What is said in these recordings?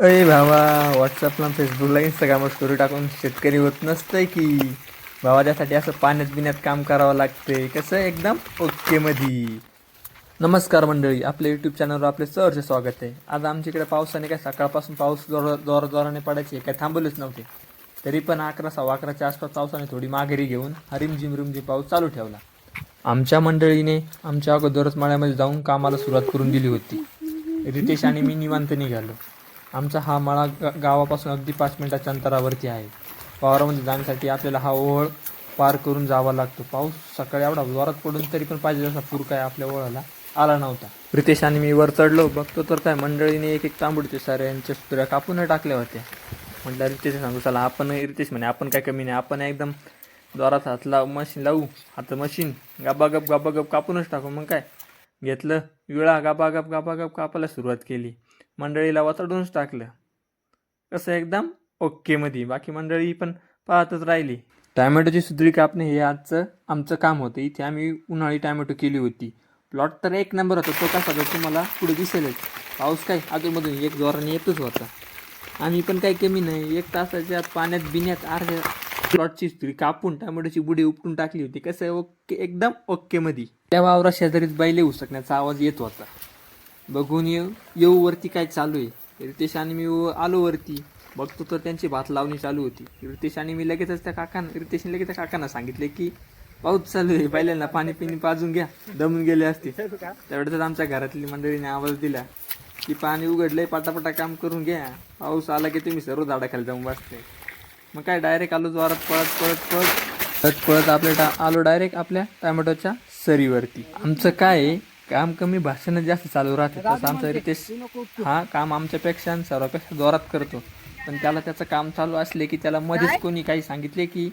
अरे भावा व्हॉट्सअपला फेसबुकला इंस्टाग्रामवर स्टोरी टाकून शेतकरी होत नसतंय की. भावा त्यासाठी असं पाण्यात बिण्यात काम करावं लागते कसं एकदम? ओके मधी. नमस्कार मंडळी आपल्या यूट्यूब चॅनलवर आपले सहर्ष स्वागत आहे. आज आमच्या इकडे पावसाने काय सकाळपासून पाऊस जोर जोर जोराने पडायचे काय थांबवलेच नव्हते. तरी पण अकरा सव्वा अकराच्या आसपास पावसाने थोडी माघारी घेऊन हरिमझिम रिमझिम पाऊस चालू ठेवला. आमच्या मंडळीने आमच्या अगोदरच माळ्यामध्ये जाऊन कामाला सुरुवात करून दिली होती. रितेश आणि मी निवांत निघालो. आमचा हा मळा ग- गावापासून अगदी पाच मिनिटाच्या अंतरावरती आहे. वावरामध्ये जाण्यासाठी आपल्याला हा ओळ पार करून जावा लागतो. पाऊस सकाळी एवढा जोरात पडून तरी पण पाहिजे जसा पूर काय आपल्या ओळाला आला नव्हता. रितेश आणि मी वर चढलो. बघतो तर काय मंडळीने एक एक तांबडते सारे यांच्या सुत्र्या कापून टाकल्या होत्या. म्हटलं रितेश सांगू चला आपण रितेश म्हणे आपण काय कमी नाही. आपण एकदम जोरात हात लावू मशीन लावू. आता मशीन गाबागप गबागप कापूनच टाकू. मग काय? घेतलं विळा गापागाप गापागाप कापायला सुरुवात केली. मंडळीला वाचडूनच टाकलं. कसं एकदम ओक्केमध्ये बाकी मंडळी पण पाहतच राहिली. टॅमॅटोची सुधरी कापणे हे आजचं आमचं काम होतं. इथे आम्ही उन्हाळी टॅमॅटो केली होती. प्लॉट तर एक नंबर होता. तो कसा तर तुम्हाला पुढे दिसेलच. पाऊस काय? अजूनमधून एक जोराने येतच होता. आम्ही पण काही कमी नाही. एक तासाच्या पाण्यात बिण्यात अर्ध्या प्लॉटची सुरी कापून टॅमॅटोची बुडी उपटून टाकली होती. कसं आहे, ओके एकदम ओक्केमध्ये त्या वावरा शेजारीच बैले उसकण्याचा आवाज येत होता. बघून येऊ येऊ वरती काय चालू आहे? रितेश आणि मी आलो वरती. बघतो तर त्यांची भात लावणी चालू होती. रितेश आणि मी लगेचच त्या काकांना रितेशने लगेच त्या काकांना सांगितले की पाऊस चालू आहे. बैलांना पाणी पिणी पाजून घ्या. दमून गेले असते. त्यावेळेस आमच्या घरातली मंडळीने आवाज दिला की पाणी उघडलंय पटापटा काम करून घ्या. पाऊस आला की तुम्ही सर्व झाडाखाली जाऊन बसते. मग काय डायरेक्ट आलो जोरात पळत पळत पळत पळत पळत आपल्या टा आलो डायरेक्ट आपल्या टोमॅटोच्या सरीवरती. आमचं काय आहे, काम कमी भाषण जास्त चालू राहते तसं आमचं रितेश हा काम आमच्यापेक्षा आणि सर्वापेक्षा जोरात करतो. पण त्याला त्याचं काम चालू असले की त्याला मध्येच कोणी काही सांगितले की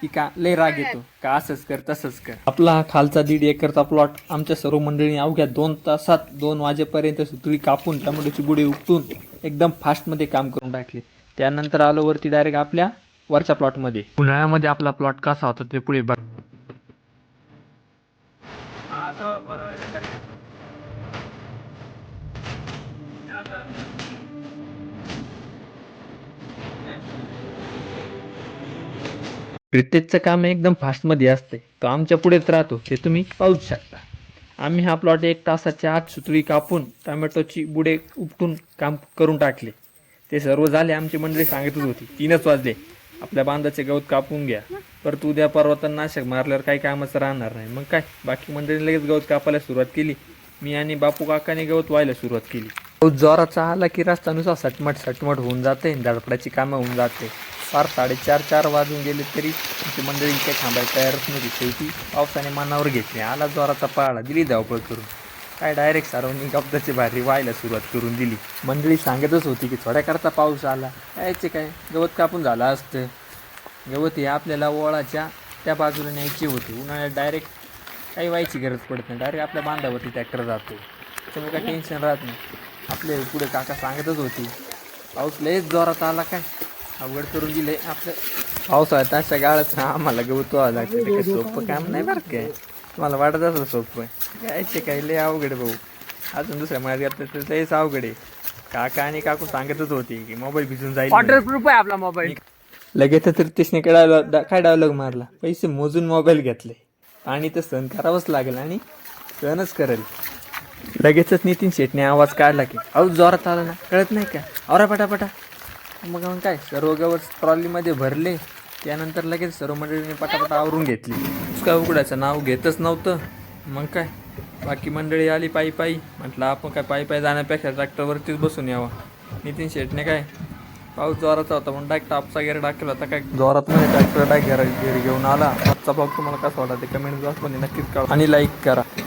की का लय राग येतो का असंच कर तसंच कर. आपला हा खालचा दीड एकरचा प्लॉट आमच्या सर्व मंडळीने अवघ्या दोन तासात दोन वाजेपर्यंत सुतळी कापून टोमॅटोची बुडी उपटून एकदम फास्टमध्ये काम करून टाकले. त्यानंतर आलो वरती डायरेक्ट आपल्या वरच्या प्लॉटमध्ये उन्हाळ्यामध्ये आपला प्लॉट कसा होता ते पुढे बघ. रितेशचं काम एकदम फास्टमध्ये असते. तो आमच्या पुढेच राहतो. ते तुम्ही पाहूच शकता. आम्ही हा प्लॉट एक तासाच्या आत सुतळी कापून टोमॅटोची बुडे उपटून काम करून टाकले. ते सर्व झाले आमची मंडळी सांगतच होती. तीनच वाजले. आपल्या बांधाचे गवत कापून घ्या. परत उद्या परवा नाशक मारल्यावर काही कामच राहणार नाही. मग काय? बाकी मंडळीने लगेच गवत कापायला सुरुवात केली. मी आणि बापू काकाने गवत व्हायला सुरुवात केली. जोराचा आला की रस्ता नुसार सटमट सटमट होऊन जाते धडपडाची कामं होऊन जाते. फार साडेचार चार वाजून गेले तरी ती मंडळी काही थांबायला तयारच नव्हती. शेवटी पावसाने मनावर घेतली. आला जोराचा पाळा. दिली धावपळ करून. काय डायरेक्ट सार्वजनिक अपघाताची भारी व्हायला सुरुवात करून दिली. मंडळी सांगतच होती की थोड्याकरता पाऊस आला. यायचे काय? गवत कापून झालं असतं. गवत हे आपल्याला ओळाच्या त्या बाजूला न्यायची होती. उन्हाळ्यात डायरेक्ट काही व्हायची गरज पडत नाही. डायरेक्ट आपल्या बांधावरती ट्रॅक्टर जातो. त्यामुळे काय टेन्शन राहत नाही. आपले पुढे काका सांगतच होती. पाऊस लयच जोरात आला काय? अवघड करून दिले आपलं. पावसाळ्यात अशा गाळात आम्हाला गवत व्हावं लागतं. ते सोपं काम नाही बरं काय तुम्हाला वाटत असेल सोपं यायचे काही लय अवघड भाऊ. अजून दुसऱ्या महिन्यात घातलं तर लयच अवघड आहे. काका आणि काकू सांगतच होती की मोबाईल भिजून जाईल म्हणे. वॉटरप्रूफ आहे आपला मोबाईल लगेच तर त्याने काय डायलॉग काय डायलॉग मारला? पैसे मोजून मोबाईल घेतले. आणि ते सहन करावंच लागेल आणि सहनच करेल. लगेचच नितीन शेटने आवाज काढला की अहो जोरात आला ना. कळत नाही का? औरा पटापटा. मग मग काय सर्व गवत ट्रॉलीमध्ये भरले त्यानंतर लगेच सर्व मंडळीने पटापटा आवरून घेतली. उसका उघडायचं नाव घेतच नव्हतं. मग काय बाकी मंडळी आली पायी पायी. म्हटलं आपण काय पायी पायी जाण्यापेक्षा ट्रॅक्टरवरतीच बसून यावं. नितीन शेटने काय पाऊस जोराचा होता म्हणून डायरेक्ट आपचा गेर टाकला होता काय? जोरात म्हणजे ट्रॅक्टर डायरेक्ट घेऊन आला. आजचा भाग तुम्हाला कसा वाटला ते कमेंट बॉक्समध्ये नक्कीच कळवा. आणि लाईक करा.